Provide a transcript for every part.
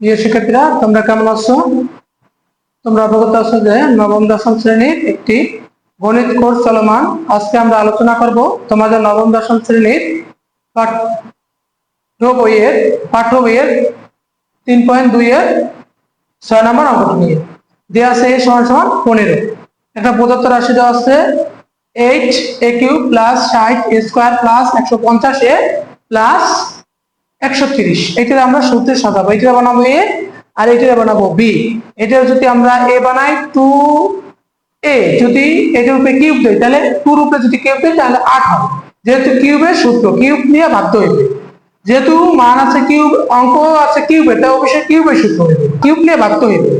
প্রিয় শিক্ষার্থীরা, তোমরা কেমন আছো? তোমরা অবগত আছো যে নবম, দশম শ্রেণির একটি গণিত কোর্স চলমান। আজকে আমরা আলোচনা করব তোমাদের নবম, দশম শ্রেণির পাঠ্য বইয়ের পাঠ্য বইয়ের তিন পয়েন্ট দুই এর ছয় নম্বর অঙ্কটি নিয়ে। দেওয়া আছে এ সমান সমান পনেরো। একটা প্রদত্ত রাশি দেওয়া আছে এইট এ কিউ প্লাস ষাট স্কোয়ার প্লাস একশো পঞ্চাশ এ প্লাস একশো তিরিশ। এটার আমরা সূত্রে সাজাবো। এটা বানাবো এ আর এটা বানাবো বি। এটার যদি আমরা এ বানাই টু এ, যদি এটার উপরে কিউব দেয় তাহলে টুর উপরে যদি কিউব দেয় তাহলে আট হবে। যেহেতু কিউবের সূত্র, কিউব নিয়ে ভাবতে হইবে যেহেতু মান আছে কিউব, অঙ্ক আছে কিউবে তাই অবশ্যই কিউবের সূত্র হইবে কিউব নিয়ে ভাবতে হইবে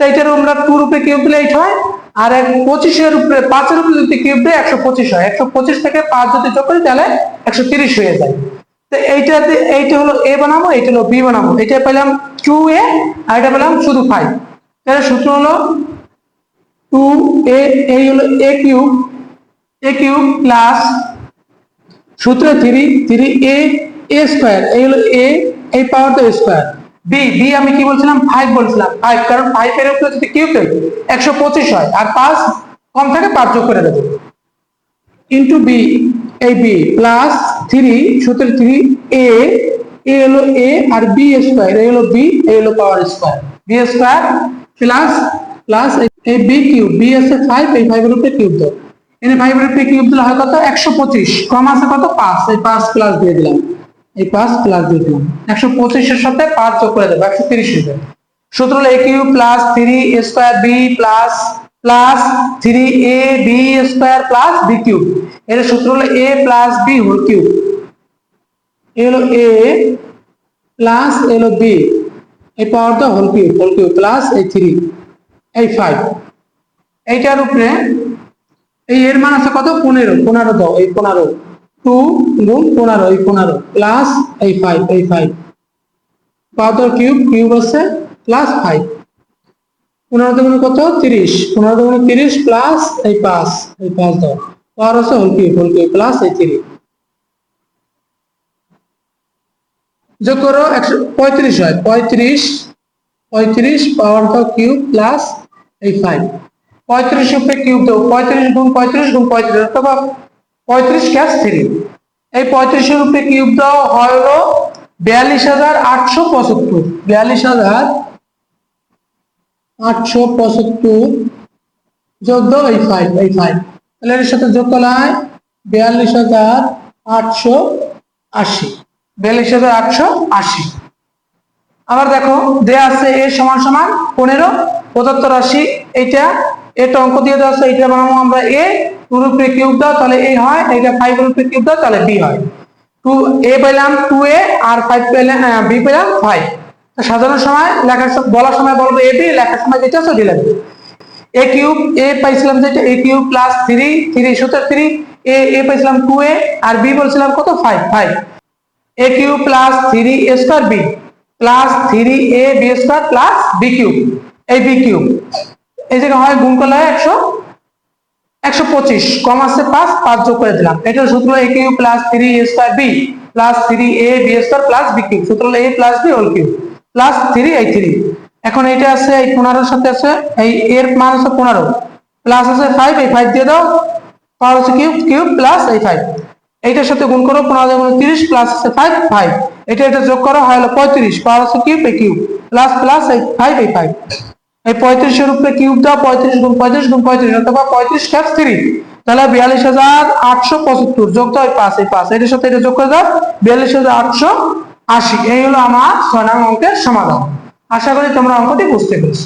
তো এটার আমরা টুর উপরে কিউব দিলে এইট হয়, আর এক পঁচিশের উপরে, পাঁচের উপরে যদি কিউব দেয় একশো পঁচিশ হয়। একশো পঁচিশ থেকে পাঁচ যদি করি, তাহলে একশো তিরিশ হয়ে যায়। তো এইটা হলো এ বানাবো, এইটা হলো বি বানাবো। এটা পেলাম টু এ আর এটা পেলাম শুধু ফাইভ তাহলে সূত্র হলো টু এ এই হলো a cube a cube plus সূত্র three three a a square এই হলো এ এই পাওয়ার তো স্কোয়ার বি বি আমি কি বলছিলাম? ফাইভ বলছিলাম। ফাইভ কারণ ফাইভ এর উপরে যদি কিউব একশো পঁচিশ হয়। আর পাঁচ কম থাকে, পাঁচ যোগ করে দেবো। ইন্টু বি এই বি প্লাস থ্রি সূত্র থ্রি এ এ হলো এ আর বি স্কোয়ার এ হলো বি এ হলো power square b square plus plus এই বি কিউব বি আছে ফাইভ এই ফাইভের উপরে কিউব দাও এনে ফাইভের উপরে কিউব দিলে হয় কত? একশো পঁচিশ। কম আছে কত? পাঁচ। এই পাঁচ প্লাস দিয়ে দিলাম। এই পাঁচ প্লাস দিয়ে দিলাম। একশো পঁচিশের সাথে পাঁচ যোগ করে দেবো, একশো তিরিশ সূত্র হলো a cube plus three square b plus plus three a b square plus b cube এর সূত্র হলো a plus b whole cube a হলো এ প্লাস এ হলো বি এই পাওয়ার তো whole cube whole cube plus এই three এই five এইটার উপরে এই এর মান আছে কত? পনেরো পনেরো দাও, এই পনেরো। টু গুণ পনেরো, এই পনেরো প্লাস এই ফাইভ এই ফাইভ পাওয়ার কিউব কিউব আছে প্লাস ফাইভ পনেরো দুগুণ কত? তিরিশ। পনেরো দুগুণ তিরিশ প্লাস এই পাঁচ এই পাঁচ দাও। পাওয়ার আছে, হোল কিউব প্লাস এই তিরিশ। যোগ করো, একশো পঁয়ত্রিশ হয়। পঁয়ত্রিশ পঁয়ত্রিশ পাওয়ার দাও কিউব প্লাস এই ফাইভ পঁয়ত্রিশ উপরে কিউব দাও। পঁয়ত্রিশ গুণ পঁয়ত্রিশ গুণ পঁয়ত্রিশ অথবা পঁয়ত্রিশ ক্যাশ থ্রি এই পঁয়ত্রিশের উপরে কিউব দাও হলো বিয়াল্লিশ হাজার আটশো পঁচাত্তর। বিয়াল্লিশ হাজার আটশো পঁচাত্তর দাও, এই ফাইভ এই ফাইভ তাহলে এর সাথে যোগ করা হয় বিয়াল্লিশ হাজার আটশো আশি। বিয়াল্লিশ হাজার আটশো আশি। আবার দেখো, দেয়া আছে এ সমান সমান পনেরো প্রদত্ত রাশি এইটা, এটা অঙ্ক দিয়ে দেওয়া আছে, এইটা বানাবো আমরা এ, টু রুপে কিউব দাও, তাহলে এ হয় এটা ফাইভ রুপে কিউব দাও, তাহলে বি হয়। টু, এ পেলাম টু এ আর ফাইভ পেলাম বি পেলাম ফাইভ সাজানোর সময় লেখার বলার সময় বলব বি, লেখার সময় যেটা ওটি লাগবে এ কিউব, এ পাইছিলাম যেটা, a cube plus three three সূত্র থ্রি এ এ পাইছিলাম টু এ আর বি বলছিলাম কত? Five five a cube plus three a square b plus three a b square plus b cube, এই বি কিউব। এই জায়গায় হয় গুণ করলে একশো একশো পঁচিশ। কম আছে পাঁচ পাঁচ যোগ করে দিলাম। এটার সূত্র a cube plus three a square b plus three a b square plus b cube. সূত্র a plus b whole cube. Plus three এই থ্রি এখন এইটা আছে, এই পনেরোর সাথে আছে, এই এর মান আছে পনেরো। প্লাস আছে ফাইভ এই ফাইভ দিয়ে দাও। পাওয়ার হচ্ছে কিউব কিউব প্লাস এই ফাইভ এইটার সাথে গুণ করো, পনেরো গুণ তিরিশ প্লাস আছে ফাইভ ফাইভ এটা এটা যোগ করো, হয় হলো পঁয়ত্রিশ। পাওয়ার হচ্ছে কিউব এই কিউব প্লাস প্লাস এই ফাইভ এই ফাইভ এই পঁয়ত্রিশের উপরে কিউব দাও, পঁয়ত্রিশ গুণ পঁয়ত্রিশ গুণ পঁয়ত্রিশ, অথবা পঁয়ত্রিশ ক্যাশ থ্রি তাহলে বিয়াল্লিশ হাজার আটশো পঁচাত্তর যোগ দাও, এই পাঁচ এই পাঁচ। এটার সাথে এটা যোগ করে দাও, বিয়াল্লিশ হাজার আটশো আশি এই হলো আমার ছয় নং অঙ্কের সমাধান। আশা করি তোমরা অঙ্কটি বুঝতে পেরেছ।